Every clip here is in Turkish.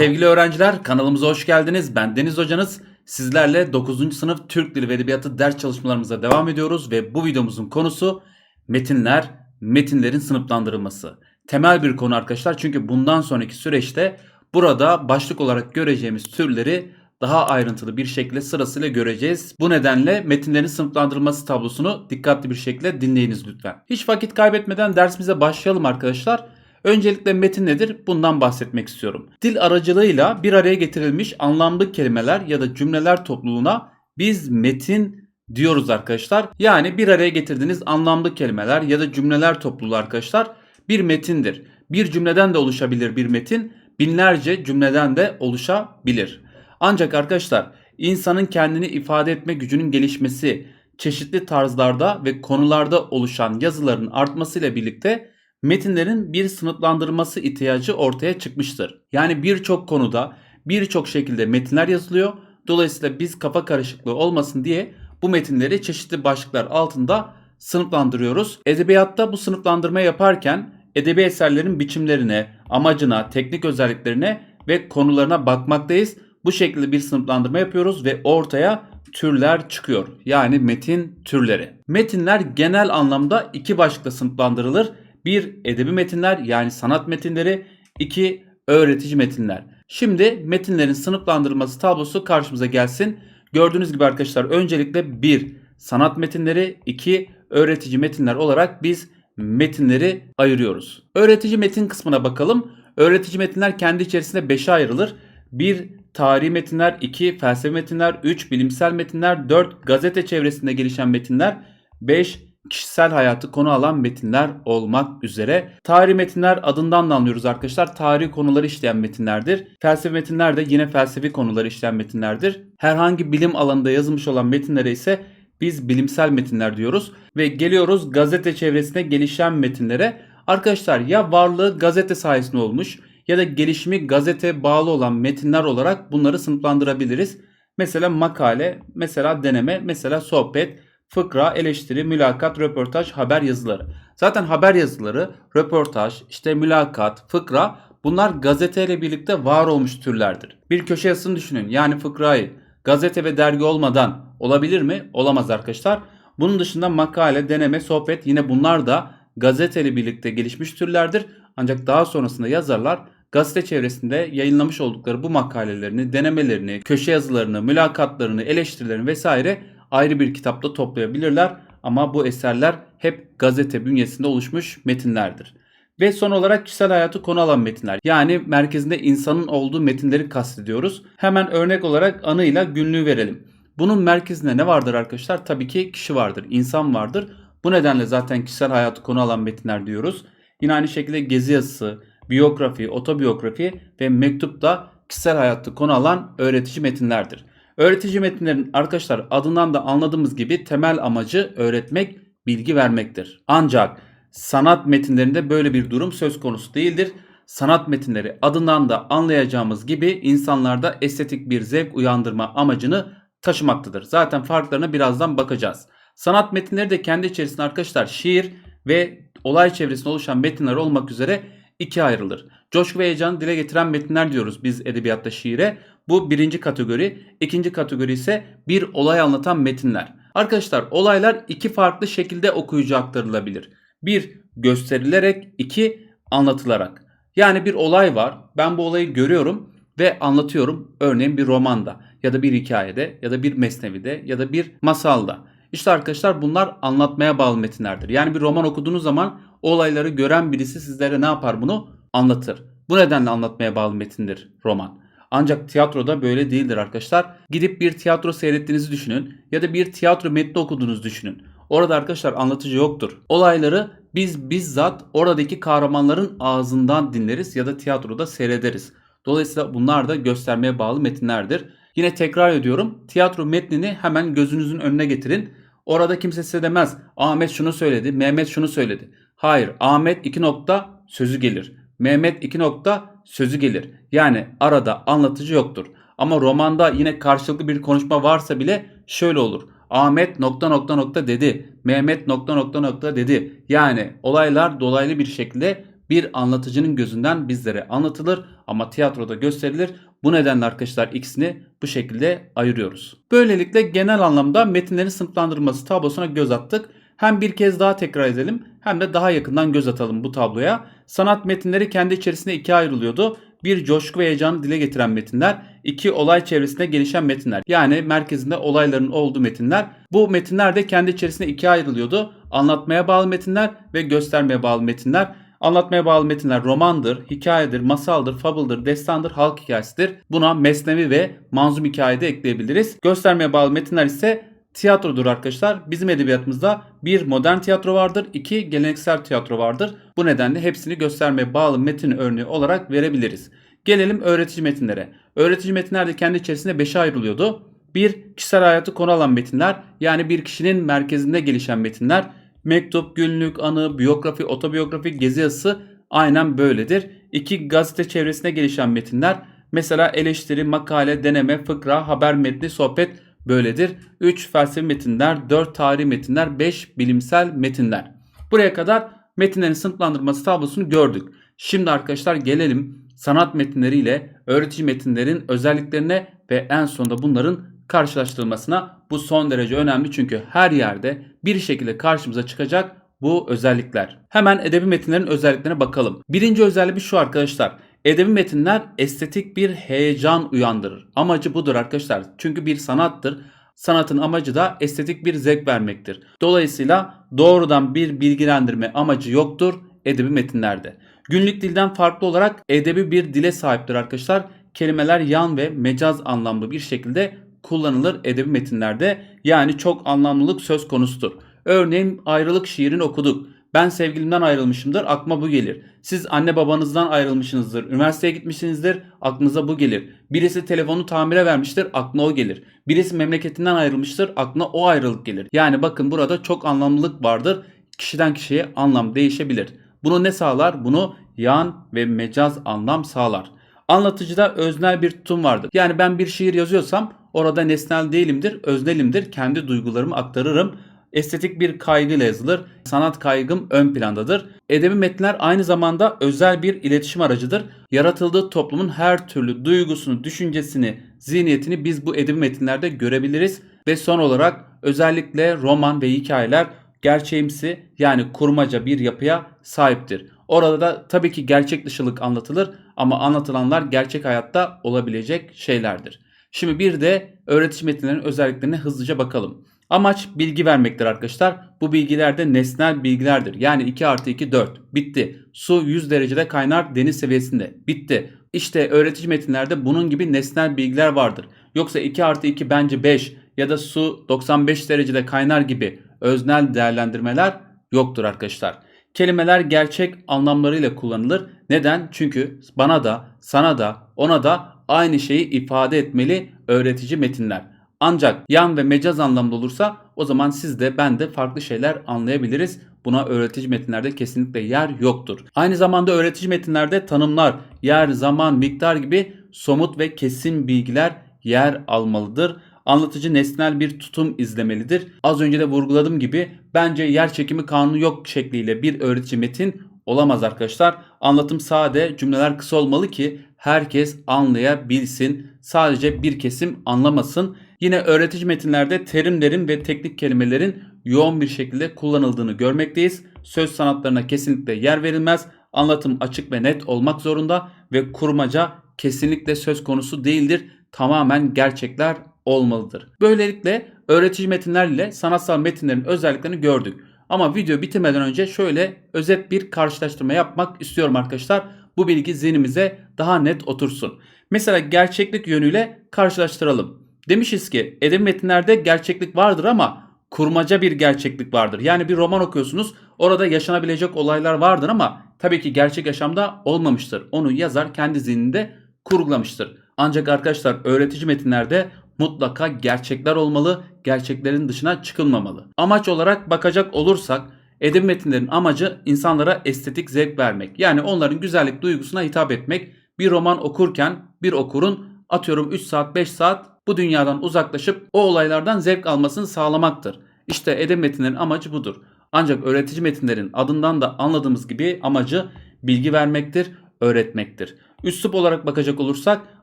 Sevgili öğrenciler kanalımıza hoş geldiniz. Ben Deniz Hocanız. Sizlerle 9. sınıf Türk Dili ve Edebiyatı ders çalışmalarımıza devam ediyoruz ve bu videomuzun konusu metinler, metinlerin sınıflandırılması. Temel bir konu arkadaşlar çünkü bundan sonraki süreçte burada başlık olarak göreceğimiz türleri daha ayrıntılı bir şekilde sırasıyla göreceğiz. Bu nedenle metinlerin sınıflandırılması tablosunu dikkatli bir şekilde dinleyiniz lütfen. Hiç vakit kaybetmeden dersimize başlayalım arkadaşlar. Öncelikle metin nedir? Bundan bahsetmek istiyorum. Dil aracılığıyla bir araya getirilmiş anlamlı kelimeler ya da cümleler topluluğuna biz metin diyoruz arkadaşlar. Yani bir araya getirdiğiniz anlamlı kelimeler ya da cümleler topluluğu arkadaşlar bir metindir. Bir cümleden de oluşabilir bir metin, binlerce cümleden de oluşabilir. Ancak arkadaşlar insanın kendini ifade etme gücünün gelişmesi, çeşitli tarzlarda ve konularda oluşan yazıların artmasıyla birlikte metinlerin bir sınıflandırılması ihtiyacı ortaya çıkmıştır. Yani birçok konuda birçok şekilde metinler yazılıyor. Dolayısıyla biz kafa karışıklığı olmasın diye bu metinleri çeşitli başlıklar altında sınıflandırıyoruz. Edebiyatta bu sınıflandırma yaparken edebi eserlerin biçimlerine, amacına, teknik özelliklerine ve konularına bakmaktayız. Bu şekilde bir sınıflandırma yapıyoruz ve ortaya türler çıkıyor. Yani metin türleri. Metinler genel anlamda iki başlıkta sınıflandırılır. Bir edebi metinler yani sanat metinleri, iki öğretici metinler. Şimdi metinlerin sınıflandırılması tablosu karşımıza gelsin. Gördüğünüz gibi arkadaşlar öncelikle bir sanat metinleri, iki öğretici metinler olarak biz metinleri ayırıyoruz. Öğretici metin kısmına bakalım. Öğretici metinler kendi içerisinde 5'e ayrılır. 1 tarihi metinler, 2 felsefe metinler, 3 bilimsel metinler, 4 gazete çevresinde gelişen metinler, 5 kişisel hayatı konu alan metinler olmak üzere. Tarih metinler adından da anlıyoruz arkadaşlar. Tarih konuları işleyen metinlerdir. Felsefe metinler de yine felsefi konuları işleyen metinlerdir. Herhangi bilim alanında yazılmış olan metinlere ise biz bilimsel metinler diyoruz. Ve geliyoruz gazete çevresinde gelişen metinlere. Arkadaşlar ya varlığı gazete sayesinde olmuş ya da gelişimi gazete bağlı olan metinler olarak bunları sınıflandırabiliriz. Mesela makale, mesela deneme, mesela sohbet, fıkra, eleştiri, mülakat, röportaj, haber yazıları. Zaten haber yazıları, röportaj, işte mülakat, fıkra bunlar gazeteyle birlikte var olmuş türlerdir. Bir köşe yazısını düşünün. Yani fıkrayı gazete ve dergi olmadan olabilir mi? Olamaz arkadaşlar. Bunun dışında makale, deneme, sohbet yine bunlar da gazeteyle birlikte gelişmiş türlerdir. Ancak daha sonrasında yazarlar gazete çevresinde yayınlamış oldukları bu makalelerini, denemelerini, köşe yazılarını, mülakatlarını, eleştirilerini vesaire ayrı bir kitapta toplayabilirler ama bu eserler hep gazete bünyesinde oluşmuş metinlerdir. Ve son olarak kişisel hayatı konu alan metinler. Yani merkezinde insanın olduğu metinleri kastediyoruz. Hemen örnek olarak anıyla günlüğü verelim. Bunun merkezinde ne vardır arkadaşlar? Tabii ki kişi vardır, insan vardır. Bu nedenle zaten kişisel hayatı konu alan metinler diyoruz. Yine aynı şekilde gezi yazısı, biyografi, otobiyografi ve mektup da kişisel hayatı konu alan öğretici metinlerdir. Öğretici metinlerin arkadaşlar adından da anladığımız gibi temel amacı öğretmek, bilgi vermektir. Ancak sanat metinlerinde böyle bir durum söz konusu değildir. Sanat metinleri adından da anlayacağımız gibi insanlarda estetik bir zevk uyandırma amacını taşımaktadır. Zaten farklarına birazdan bakacağız. Sanat metinleri de kendi içerisinde arkadaşlar şiir ve olay çevresinde oluşan metinler olmak üzere ikiye ayrılır. Coşku ve heyecanı dile getiren metinler diyoruz biz edebiyatta şiire. Bu birinci kategori. İkinci kategori ise bir olay anlatan metinler. Arkadaşlar olaylar iki farklı şekilde okuyucuya aktarılabilir. Bir gösterilerek, iki anlatılarak. Yani bir olay var. Ben bu olayı görüyorum ve anlatıyorum. Örneğin bir romanda ya da bir hikayede ya da bir mesnevide ya da bir masalda. İşte arkadaşlar bunlar anlatmaya bağlı metinlerdir. Yani bir roman okuduğunuz zaman olayları gören birisi sizlere ne yapar bunu? Anlatır. Bu nedenle anlatmaya bağlı metindir roman. Ancak tiyatroda böyle değildir arkadaşlar. Gidip bir tiyatro seyrettiğinizi düşünün ya da bir tiyatro metni okuduğunuzu düşünün. Orada arkadaşlar anlatıcı yoktur. Olayları biz bizzat oradaki kahramanların ağzından dinleriz ya da tiyatroda seyrederiz. Dolayısıyla bunlar da göstermeye bağlı metinlerdir. Yine tekrar ediyorum. Tiyatro metnini hemen gözünüzün önüne getirin. Orada kimse size demez. Ahmet şunu söyledi, Mehmet şunu söyledi. Hayır, Ahmet iki nokta sözü gelir. Mehmet iki nokta sözü gelir. Yani arada anlatıcı yoktur. Ama romanda yine karşılıklı bir konuşma varsa bile şöyle olur. Ahmet nokta nokta nokta dedi. Mehmet nokta nokta nokta dedi. Yani olaylar dolaylı bir şekilde bir anlatıcının gözünden bizlere anlatılır ama tiyatroda gösterilir. Bu nedenle arkadaşlar ikisini bu şekilde ayırıyoruz. Böylelikle genel anlamda metinlerin sınıflandırılması tablosuna göz attık. Hem bir kez daha tekrar edelim hem de daha yakından göz atalım bu tabloya. Sanat metinleri kendi içerisinde ikiye ayrılıyordu. Bir coşku ve heyecanı dile getiren metinler, iki olay çevresinde gelişen metinler. Yani merkezinde olayların olduğu metinler. Bu metinler de kendi içerisinde ikiye ayrılıyordu. Anlatmaya bağlı metinler ve göstermeye bağlı metinler. Anlatmaya bağlı metinler romandır, hikayedir, masaldır, fabıldır, destandır, halk hikayesidir. Buna mesnevi ve manzum hikaye de ekleyebiliriz. Göstermeye bağlı metinler ise tiyatrodur arkadaşlar. Bizim edebiyatımızda bir modern tiyatro vardır, iki geleneksel tiyatro vardır. Bu nedenle hepsini göstermeye bağlı metin örneği olarak verebiliriz. Gelelim öğretici metinlere. Öğretici metinler de kendi içerisinde beşe ayrılıyordu. Bir, kişisel hayatı konu alan metinler yani bir kişinin merkezinde gelişen metinler. Mektup, günlük, anı, biyografi, otobiyografi, gezi yazısı aynen böyledir. İki, gazete çevresinde gelişen metinler. Mesela eleştiri, makale, deneme, fıkra, haber metni, sohbet böyledir. 3 felsefi metinler, 4 tarihi metinler, 5 bilimsel metinler. Buraya kadar metinlerin sınıflandırması tablosunu gördük. Şimdi arkadaşlar gelelim sanat metinleriyle öğretici metinlerin özelliklerine ve en sonunda bunların karşılaştırılmasına. Bu son derece önemli çünkü her yerde bir şekilde karşımıza çıkacak bu özellikler. Hemen edebi metinlerin özelliklerine bakalım. Birinci özelliği şu arkadaşlar. Edebi metinler estetik bir heyecan uyandırır. Amacı budur arkadaşlar. Çünkü bir sanattır. Sanatın amacı da estetik bir zevk vermektir. Dolayısıyla doğrudan bir bilgilendirme amacı yoktur edebi metinlerde. Günlük dilden farklı olarak edebi bir dile sahiptir arkadaşlar. Kelimeler yan ve mecaz anlamlı bir şekilde kullanılır edebi metinlerde. Yani çok anlamlılık söz konusudur. Örneğin ayrılık şiirini okuduk. Ben sevgilimden ayrılmışımdır aklıma bu gelir. Siz anne babanızdan ayrılmışsınızdır. Üniversiteye gitmişsinizdir aklınıza bu gelir. Birisi telefonu tamire vermiştir aklına o gelir. Birisi memleketinden ayrılmıştır aklına o ayrılık gelir. Yani bakın burada çok anlamlılık vardır. Kişiden kişiye anlam değişebilir. Bunu ne sağlar? Bunu yan ve mecaz anlam sağlar. Anlatıcıda öznel bir tutum vardır. Yani ben bir şiir yazıyorsam orada nesnel değilimdir, öznelimdir. Kendi duygularımı aktarırım estetik bir kaygıyla yazılır. Sanat kaygım ön plandadır. Edebi metinler aynı zamanda özel bir iletişim aracıdır. Yaratıldığı toplumun her türlü duygusunu, düşüncesini, zihniyetini biz bu edebi metinlerde görebiliriz. Ve son olarak özellikle roman ve hikayeler gerçeğimsi yani kurmaca bir yapıya sahiptir. Orada da tabii ki gerçek dışılık anlatılır ama anlatılanlar gerçek hayatta olabilecek şeylerdir. Şimdi bir de öğretici metinlerin özelliklerine hızlıca bakalım. Amaç bilgi vermektir arkadaşlar. Bu bilgiler de nesnel bilgilerdir. Yani 2 artı 2 4. Bitti. Su 100 derecede kaynar deniz seviyesinde. Bitti. İşte öğretici metinlerde bunun gibi nesnel bilgiler vardır. Yoksa 2 artı 2 bence 5 ya da su 95 derecede kaynar gibi öznel değerlendirmeler yoktur arkadaşlar. Kelimeler gerçek anlamlarıyla kullanılır. Neden? Çünkü bana da, sana da, ona da aynı şeyi ifade etmeli öğretici metinler. Ancak yan ve mecaz anlamda olursa o zaman siz de ben de farklı şeyler anlayabiliriz. Buna öğretici metinlerde kesinlikle yer yoktur. Aynı zamanda öğretici metinlerde tanımlar, yer, zaman, miktar gibi somut ve kesin bilgiler yer almalıdır. Anlatıcı nesnel bir tutum izlemelidir. Az önce de vurguladığım gibi bence yer çekimi kanunu yok şekliyle bir öğretici metin olamaz arkadaşlar. Anlatım sade, cümleler kısa olmalı ki herkes anlayabilsin. Sadece bir kesim anlamasın. Yine öğretici metinlerde terimlerin ve teknik kelimelerin yoğun bir şekilde kullanıldığını görmekteyiz. Söz sanatlarına kesinlikle yer verilmez. Anlatım açık ve net olmak zorunda ve kurmaca kesinlikle söz konusu değildir. Tamamen gerçekler olmalıdır. Böylelikle öğretici metinler ile sanatsal metinlerin özelliklerini gördük. Ama video bitirmeden önce şöyle özet bir karşılaştırma yapmak istiyorum arkadaşlar. Bu bilgi zihnimize daha net otursun. Mesela gerçeklik yönüyle karşılaştıralım. Demişiz ki edebi metinlerde gerçeklik vardır ama kurmaca bir gerçeklik vardır. Yani bir roman okuyorsunuz orada yaşanabilecek olaylar vardır ama tabii ki gerçek yaşamda olmamıştır. Onu yazar kendi zihninde kurgulamıştır. Ancak arkadaşlar öğretici metinlerde mutlaka gerçekler olmalı, gerçeklerin dışına çıkılmamalı. Amaç olarak bakacak olursak edebi metinlerin amacı insanlara estetik zevk vermek. Yani onların güzellik duygusuna hitap etmek. Bir roman okurken bir okurun atıyorum 3 saat 5 saat bu dünyadan uzaklaşıp o olaylardan zevk almasını sağlamaktır. İşte edebi metinlerin amacı budur. Ancak öğretici metinlerin adından da anladığımız gibi amacı bilgi vermektir, öğretmektir. Üslup olarak bakacak olursak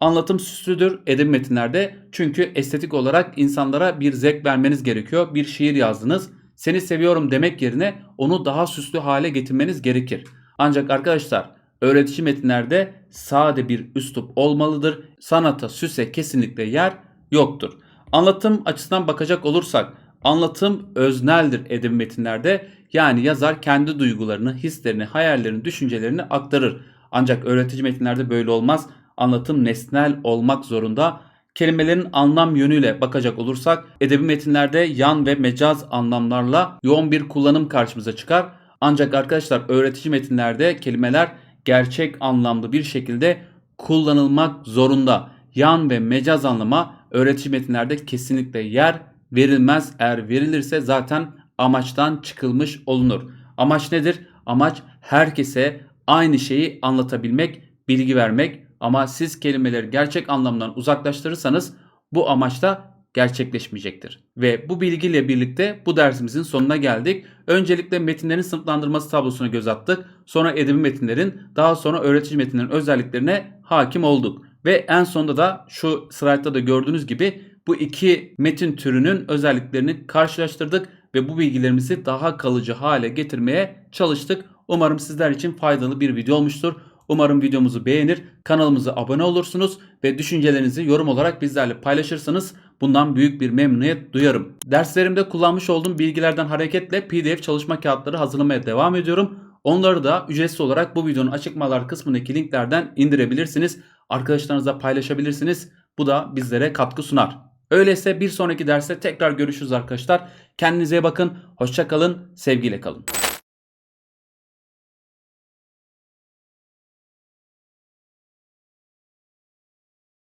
anlatım süslüdür edebi metinlerde. Çünkü estetik olarak insanlara bir zevk vermeniz gerekiyor. Bir şiir yazdınız. Seni seviyorum demek yerine onu daha süslü hale getirmeniz gerekir. Ancak arkadaşlar öğretici metinlerde sade bir üslup olmalıdır. Sanata, süse kesinlikle yer yoktur. Anlatım açısından bakacak olursak anlatım özneldir edebi metinlerde. Yani yazar kendi duygularını, hislerini, hayallerini, düşüncelerini aktarır. Ancak öğretici metinlerde böyle olmaz. Anlatım nesnel olmak zorunda. Kelimelerin anlam yönüyle bakacak olursak edebi metinlerde yan ve mecaz anlamlarla yoğun bir kullanım karşımıza çıkar. Ancak arkadaşlar öğretici metinlerde kelimeler gerçek anlamlı bir şekilde kullanılmak zorunda. Yan ve mecaz anlama öğretici metinlerde kesinlikle yer verilmez. Eğer verilirse zaten amaçtan çıkılmış olunur. Amaç nedir? Amaç herkese aynı şeyi anlatabilmek, bilgi vermek. Ama siz kelimeleri gerçek anlamdan uzaklaştırırsanız bu amaç da gerçekleşmeyecektir. Ve bu bilgiyle birlikte bu dersimizin sonuna geldik. Öncelikle metinlerin sınıflandırması tablosuna göz attık. Sonra edebi metinlerin, daha sonra öğretici metinlerin özelliklerine hakim olduk. Ve en sonunda da şu slaytta da gördüğünüz gibi bu iki metin türünün özelliklerini karşılaştırdık ve bu bilgilerimizi daha kalıcı hale getirmeye çalıştık. Umarım sizler için faydalı bir video olmuştur. Umarım videomuzu beğenir, kanalımıza abone olursunuz ve düşüncelerinizi yorum olarak bizlerle paylaşırsanız bundan büyük bir memnuniyet duyarım. Derslerimde kullanmış olduğum bilgilerden hareketle PDF çalışma kağıtları hazırlamaya devam ediyorum. Onları da ücretsiz olarak bu videonun açıklamalar kısmındaki linklerden indirebilirsiniz. Arkadaşlarınızla paylaşabilirsiniz. Bu da bizlere katkı sunar. Öyleyse bir sonraki derste tekrar görüşürüz arkadaşlar. Kendinize bakın. Hoşça kalın. Sevgiyle kalın.